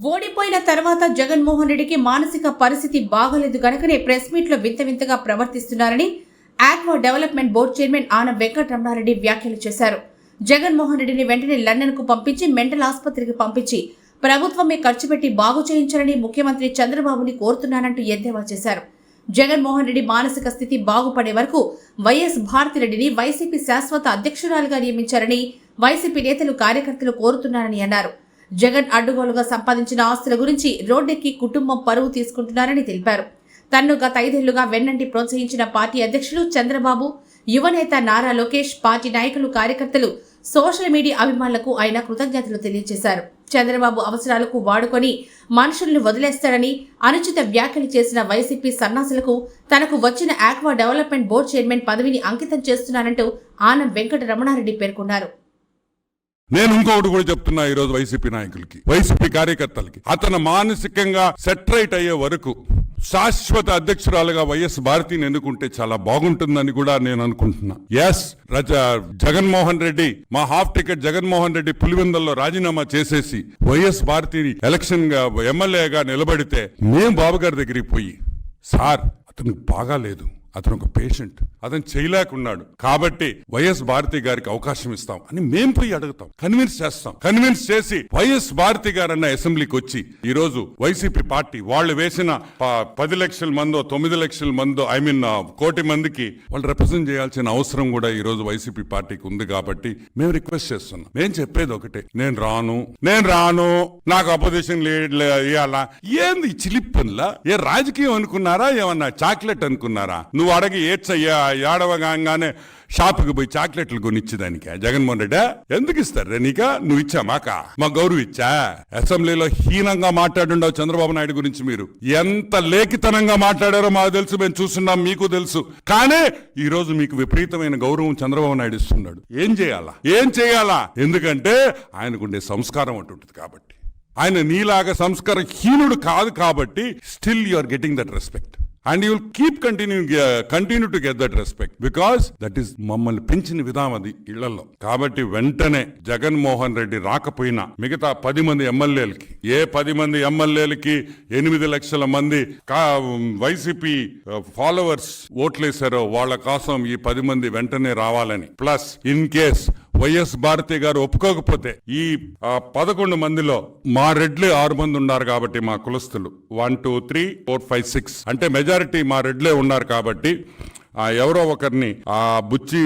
ఓడిపోయిన తర్వాత జగన్మోహన్ రెడ్డికి మానసిక పరిస్థితి బాగలేదు గనుకనే ప్రెస్ మీట్లో వింత వింతగా ప్రవర్తిస్తున్నారని aqua development board chairman Anam Venkataramanareddy వ్యాఖ్యలు చేశారు. జగన్మోహన్ రెడ్డిని వెంటనే లండన్కు పంపించి మెంటల్ ఆసుపత్రికి పంపించి ప్రభుత్వమే ఖర్చు పెట్టి బాగు చేయించాలని ముఖ్యమంత్రి చంద్రబాబుని కోరుతున్నానంటూ ఎద్దేవా చేశారు. జగన్మోహన్ రెడ్డి మానసిక స్థితి బాగుపడే వరకు వైఎస్ భారతిరెడ్డిని వైసీపీ శాశ్వత అధ్యక్షురాలుగా నియమించారని వైసీపీ నేతలు కార్యకర్తలు కోరుతున్నారని అన్నారు. జగన్ అడ్డుగోలుగా సంపాదించిన ఆస్తుల గురించి రోడ్డెక్కి కుటుంబం పరువు తీసుకుంటున్నారని తెలిపారు. తన్ను గత ఐదేళ్ళుగా వెన్నంటి ప్రోత్సహించిన పార్టీ అధ్యక్షులు చంద్రబాబు యువనేత నారా లోకేష్ పార్టీ నాయకులు కార్యకర్తలు సోషల్ మీడియా అభిమానులకు ఆయన కృతజ్ఞతలు తెలియజేశారు. చంద్రబాబు అవసరాలకు వాడుకొని మనుషులను వదిలేస్తారని అనుచిత వ్యాఖ్యలు చేసిన వైసీపీ సన్నాసులకు తనకు వచ్చిన ఆక్వా డెవలప్మెంట్ బోర్డు చైర్మన్ పదవిని అంకితం చేస్తున్నానంటూ ఆనం వెంకట రమణారెడ్డి పేర్కొన్నారు. నేను ఇంకొకటి కూడా చెప్తున్నా ఈ రోజు వైసీపీ నాయకులకి వైసీపీ కార్యకర్తలకి. అతను మానసికంగా సెటరైట్ అయ్యే వరకు శాశ్వత అధ్యక్షురాలుగా వైఎస్ భారతిని ఎన్నుకుంటే చాలా బాగుంటుందని కూడా నేను అనుకుంటున్నా. ఎస్ రజ జగన్మోహన్ రెడ్డి మా హాఫ్ టికెట్ జగన్మోహన్ రెడ్డి పులివెందల్లో రాజీనామా చేసేసి వైఎస్ భారతిని ఎలక్షన్గా ఎమ్మెల్యేగా నిలబడితే మేం బాబు గారి దగ్గరికి పోయి సార్ అతనికి బాగాలేదు అతను ఒక పేషెంట్. అతను చేయలేకున్నాడు. కాబట్టి వైఎస్ భారతి గారికి అవకాశం ఇస్తాం అని మేం పోయి అడుగుతాం. కన్విన్స్ చేస్తాం. కన్విన్స్ చేసి వైఎస్ భారతి గారు అన్న అసెంబ్లీకి వచ్చి ఈ రోజు వైసీపీ పార్టీ వాళ్ళు వేసిన పది లక్షల మందో తొమ్మిది లక్షల మందో ఐ మీన్ కోటి మందికి వాళ్ళు రిప్రజెంట్ చేయాల్సిన అవసరం కూడా ఈ రోజు వైసీపీ పార్టీకి ఉంది కాబట్టి మేము రిక్వెస్ట్ చేస్తున్నాం. మేము చెప్పేది ఒకటే. నేను రాను. నేను రాను. నాకు అపోజిషన్ ఇవ్వాలా ఏంది చిలిప్పన్లా ఏ రాజకీయం అనుకున్నారా? ఏమన్నా చాక్లెట్ అనుకున్నారా? నువ్వు అడగి ఏడ్చయ్యా ఏడవగానే షాపుకి పోయి చాక్లెట్లు కొనిచ్చేదానికి. జగన్మోహన్ రెడ్డి ఎందుకు ఇస్తారు నీక? నువ్వు ఇచ్చా మాక? మా గౌరవ ఇచ్చా? అసెంబ్లీలో హీనంగా మాట్లాడుండవు చంద్రబాబు నాయుడు గురించి మీరు. ఎంత లేఖితనంగా మాట్లాడారో మాకు తెలుసు మేము చూస్తున్నాం మీకు తెలుసు. కానీ ఈ రోజు మీకు విపరీతమైన గౌరవం చంద్రబాబు నాయుడు ఇస్తున్నాడు. ఏం చేయాలా? ఏం చేయాలా? ఎందుకంటే ఆయనకుండే సంస్కారం అంటుంటుంది కాబట్టి. ఆయన నీలాగా సంస్కారహీనుడు కాదు కాబట్టి still you are getting that respect. And you will keep continue continue to get that respect because that is మమ్మల్ని పెంచిన విధానం అది ఇళ్ళలో. కాబట్టి వెంటనే జగన్మోహన్ రెడ్డి రాకపోయినా మిగతా పది మంది ఎమ్మెల్యేలకి ఏ పది మంది ఎమ్మెల్యేలకి ఎనిమిది లక్షల మంది కా వైసీపీ uh, ఫాలోవర్స్ ఓట్లేశారో వాళ్ళ కోసం ఈ పది మంది వెంటనే రావాలని. Plus in case YS Bharathi garu ఒప్పుకోకపోతే ఈ పదకొండు మందిలో మా రెడ్లు ఆరు మంది ఉన్నారు కాబట్టి మా కులస్తులు. One two three four five six. అంటే మెజారిటీ మా రెడ్లే ఉన్నారు కాబట్టి ఎవరో ఒకరిని ఆ బుచ్చి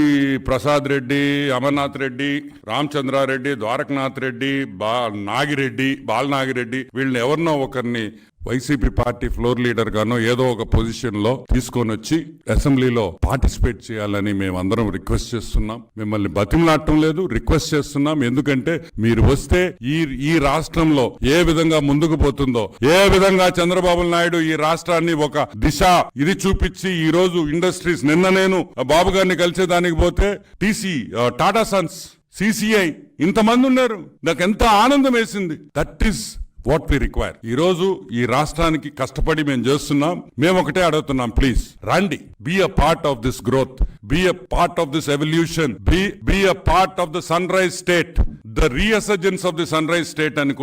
ప్రసాద్ రెడ్డి అమర్నాథ్ రెడ్డి రామచంద్రారెడ్డి ద్వారకనాథ్ రెడ్డి బా నాగిరెడ్డి బాలనాగిరెడ్డి వీళ్ళని ఎవరినో ఒకరిని వైసీపీ పార్టీ ఫ్లోర్ లీడర్ గాను ఏదో ఒక పొజిషన్లో తీసుకొని వచ్చి అసెంబ్లీలో పార్టిసిపేట్ చేయాలని మేము అందరం రిక్వెస్ట్ చేస్తున్నాం. మిమ్మల్ని బతిమలాడటం లేదు రిక్వెస్ట్ చేస్తున్నాం. ఎందుకంటే మీరు వస్తే ఈ ఈ రాష్ట్రంలో ఏ విధంగా ముందుకు పోతుందో ఏ విధంగా చంద్రబాబు నాయుడు ఈ రాష్ట్రాన్ని ఒక దిశ ఇది చూపించి ఈ రోజు ఇండస్ట్రీస్ నిన్న నేను బాబు గారిని కలిసేదానికి పోతే టీసీ టాటా సన్స్ సిసిఐ ఇంతమంది ఉన్నారు. నాకు ఎంత ఆనందం వేసింది. That is what we require ఈ రోజు ఈ రాష్ట్రానికి కష్టపడి మేము చేస్తున్నాం. మేము ఒకటే అడుగుతున్నాం ప్లీజ్ రండి. Be a part of this growth be a part of this evolution be be a part of the sunrise state the resurgence of the sunrise state అని